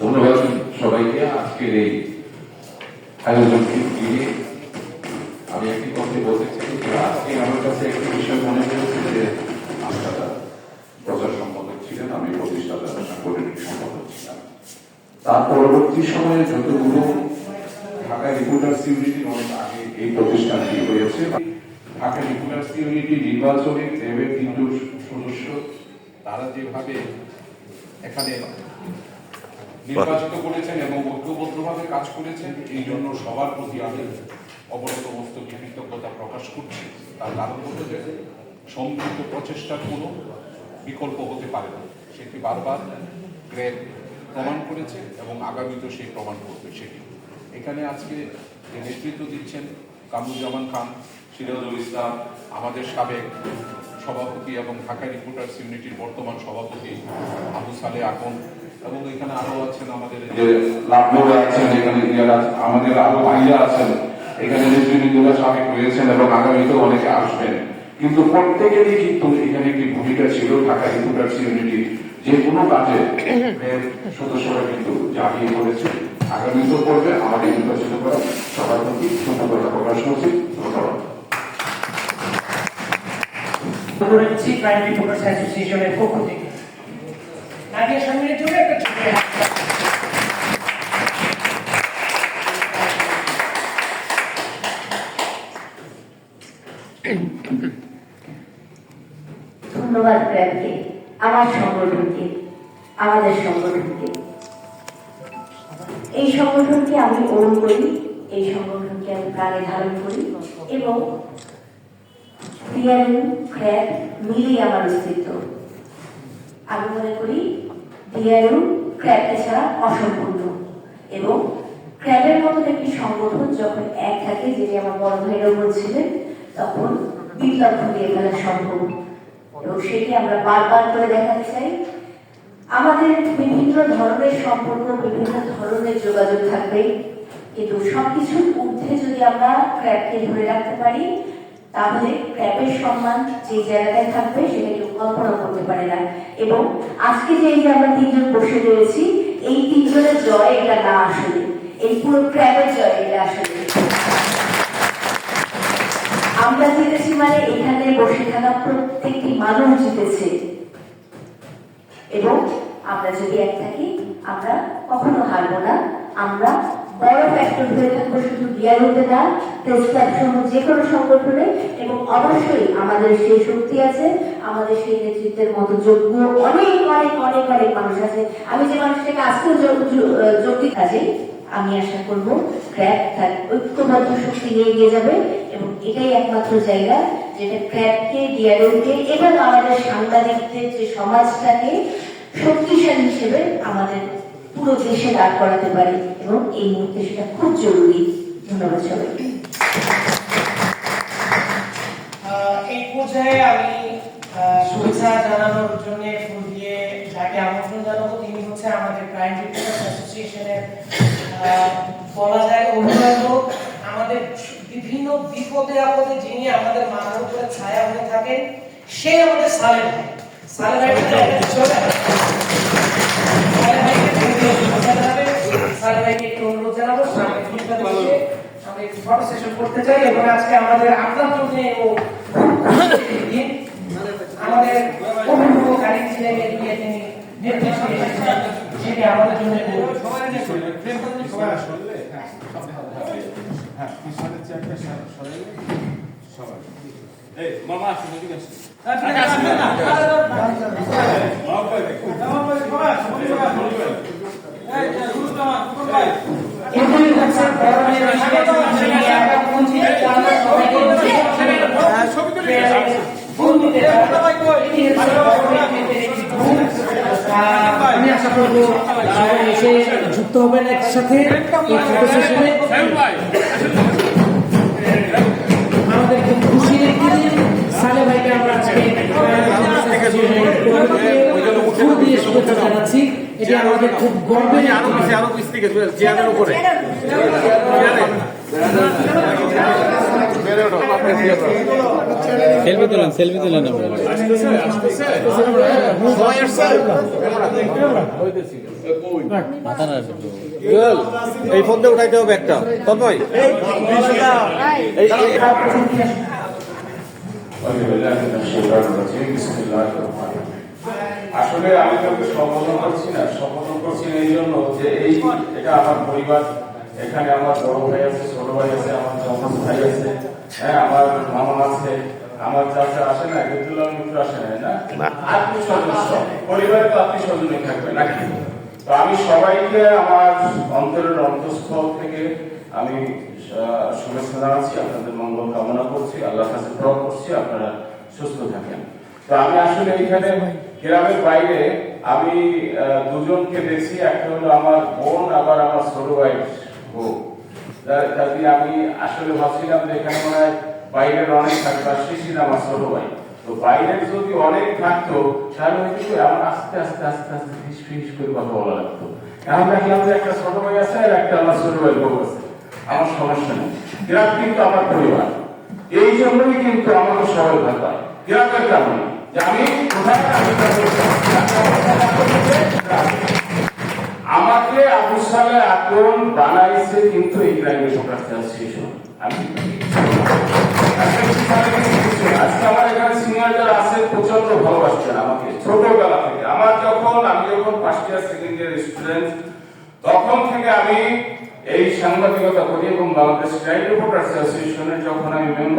ধন্যবাদ সবাইকে আজকের এই আয়োজনকে ঘিরে আমি একটি কথা বলতে চাই আজকে আমার কাছে একটি বিষয় মনে হয়েছে যে প্রচার সম্পাদক ছিলেন, আমি প্রতিষ্ঠাতা সাংগঠনিক সম্পাদক। তার পরবর্তী সময়ে যতগুলো ঢাকা রিপোর্টার্স ইউনিটির অনেক আগে এই প্রতিষ্ঠানটি হয়েছে ঢাকা রিপোর্টার্স ইউনিটি নির্বাচনে ক্রেবের তিনজন সদস্য, তারা যেভাবে এখানে নির্বাচিত করেছেন এবং ঐক্যবদ্ধভাবে কাজ করেছেন, এই জন্য সবার প্রতি আমি অবনত মস্তক কৃতজ্ঞতা প্রকাশ করছি। তার কারণ হতে যে সম্মিলিত প্রচেষ্টার কোনো বিকল্প হতে পারে না। সেটি বারবার গ্রেড প্রমাণ করেছে এবং আগামীতেও সেই প্রমাণ করবে সেটি। এখানে আজকে যে নেতৃত্ব দিচ্ছেন কামরুজ্জামান খান, সিরাজুল ইসলাম, আমাদের সাবেক সভাপতি এবং ঢাকা রিপোর্টার্স ইউনিটির বর্তমান সভাপতি আবু সালে আকন এবং এখানে আরও আছেন আমাদের আছেন এখানে আমাদের আরও ভাইরা আছেন, এখানে নেতৃবৃন্দরা সাবেক রয়েছেন এবং আগামীতেও অনেকে আসবেন। কিন্তু প্রত্যেকেরই কিন্তু এখানে একটি ভূমিকা ছিল ঢাকা রিপোর্টার্স ইউনিটি যে কোনো কাজে সদস্যরা কিন্তু জাগিয়ে পড়েছে আগামীতেও করবে আমাদের নির্বাচিত করা সবার প্রতি কৃতজ্ঞতা প্রকাশ করছি ধন্যবাদ। করেছি রিপোর্টার্স অ্যাসোসিয়েশনের পক্ষ থেকে জন্য একটা ছোট হাততালি। ধন্যবাদ প্রেমকে আমার সংগঠনকে, আমাদের সংগঠনকে। এই সংগঠনকে আমি ওন করি, এই সংগঠনকে আমি প্রাণে ধারণ করি এবং ডিআরইউ ক্র্যাব মিলিয়ে আমার অস্তিত্ব। আমি মনে করি ডিআরইউ ক্র্যাবকে ছাড়া অসম্পূর্ণ এবং ক্র্যাবের মতন একটি সংগঠন যখন এক থাকে যেটি আমার বড় ভাইরাও বলছিলেন, তখন বিপ্লব ঘটিয়ে ফেলা সম্ভব। এবং সেটি আমরা বারবার করে দেখাতে চাই। আমাদের বিভিন্ন ধরনের সম্পর্ক, বিভিন্ন ধরনের যোগাযোগ থাকবে। কিন্তু সবকিছুর ঊর্ধ্বে যদি আমরা ক্র্যাবকে ধরে রাখতে পারি, তাহলে ক্র্যাবের সম্মান যে জায়গাটায় থাকবে সেটা কেউ কল্পনা করতে পারে না। এবং আজকে যে এই যে আমরা তিনজন বসে রয়েছি, এই তিনজনের জয় এটা না আসলে। এই পুরো ক্র্যাবের জয় এটা আসলে। আমরা জিতেছি মানে এখানে বসে থাকা প্রত্যেকটি মানুষ জিতেছে। এবং আমরা যদি এক থাকি, আমরা কখনো হারবো না। আমরা বড় ফ্যাক্টর হয়ে থাকব শুধু গিয়ারুতে না প্ল্যাটফর্ম যে কোনো সংগঠনে। এবং অবশ্যই আমাদের সেই শক্তি আছে, আমাদের সেই নেতৃত্বের মতো যোগ্য অনেক অনেক অনেক অনেক মানুষ আছে। আমি যে মানুষটাকে আজকেও যোগ্য কাজে আমি আশা করব ক্র্যাব তার ঐক্যবদ্ধ শক্তি নিয়ে এগিয়ে যাবে এবং এটাই একমাত্র জায়গা যেটা ক্র্যাবকে ডিআরএমকে এবং আমাদের সাংবাদিকদের যে সমাজটাকে শক্তিশালী হিসেবে আমাদের পুরো দেশে দাঁড় করাতে পারে এবং এই মুহূর্তে সেটা খুব জরুরি। ধন্যবাদ সবাইকে। এই পর্যায়ে আমি শুভেচ্ছা জানানোর জন্য ফুল দিয়ে যাকে আমন্ত্রণ জানাব। তিনি হচ্ছে আমাদের ক্রাইম রিপোর্টার্স অ্যাসোসিয়েশনের বলা যায় অভিভাবক। আমাদের বিভিন্ন বিপদে আপদে যিনি আমাদের মাথার উপরে ছায়া হয়ে থাকেন সে আমাদের জানাব। সামনে আমরা একটু ফটো সেশন করতে চাই এবং আজকে আমাদের আপনার জন্য আমাদের অভিভাবকারী ছিলেন এগিয়ে তিনি নেতৃত্ব দিয়েছেন সেটি আমাদের জন্য গৌরব। এগুলি হচ্ছে বড়দের যিনি একা পুঁজি আমরা সবাইকে বন্ধুদের গুণ। আহ, আমি আশা করব সবাই এসে যুক্ত হবেন একসাথে আমাদের খুব একটি সালে ভাইকে আমরা আজকে জানাচ্ছি এটি আমাদের খুব গর্বের আরও পিছিয়ে আরও পিছ থেকে চেয়ারের উপরে সেলফি তুলেন সেলফি তুলেন এই ফোন দিয়ে উঠাইতে হবে একটা। তন্ময়। আসলে আমি কাউকে সম্বোধন করছি না। সম্বোধন করছি না এই জন্য যে এই এটা আমার পরিবার এখানে আমার বড় ভাই আছে ছোট ভাই আছে আমার যমজ ভাই আছে। হ্যাঁ আমার মামা আছে। আমার চাচা আসে না বিদ্যুল্লাহ মিত্র আসে না না? আত্মীয় সদস্য পরিবারের তো আত্মীয় স্বজনই থাকবে নাকি? তো আমি সবাইকে আমার অন্তরের অন্তঃস্থল থেকে আমি শুভেচ্ছা জানাচ্ছি আপনাদের মঙ্গল কামনা করছি আল্লাহর কাছে দোয়া করছি আপনারা সুস্থ থাকেন। তো আমি আসলে এখানে গ্রামের বাইরে আমি দুজনকে দেখছি একটা হলো আমার বোন আবার আমার ছোট ভাই বউ। কাজে আমি আসলে ভাবছিলাম যে এখানে মনে হয় বাইরের অনেক তো বাইরের যদি অনেক থাকতো, তাহলে হয়তো কি আমার আস্তে আস্তে আস্তে আস্তে ফিস ফিস করে কথা বলা লাগতো। এখন দেখলাম যে একটা ছোট ভাই আছে আর একটা আমার ছোট ভাই বউ আছে। আমার সমস্যা নেই। গ্রাম কিন্তু আমার পরিবার। এই জন্যই কিন্তু আমাকে সবাই পায়। গ্রামের কারণে যে আমি কোথায় আমি আক্রমণ বানাইছে কিন্তু এই গ্রামীণ সরকার অ্যাসোসিয়েশন আমি আজকে আমার এখানে সিনিয়র যারা আছে প্রচণ্ড ভালোবাসছেন আমাকে, ছোটবেলা থেকে। আমার যখন, আমি যখন first year second year student তখন থেকে আমি এই সাংবাদিকতা করি এবং বাংলাদেশ ক্রাইম রিপোর্টার্স অ্যাসোসিয়েশনের যখন আমি মেম্বার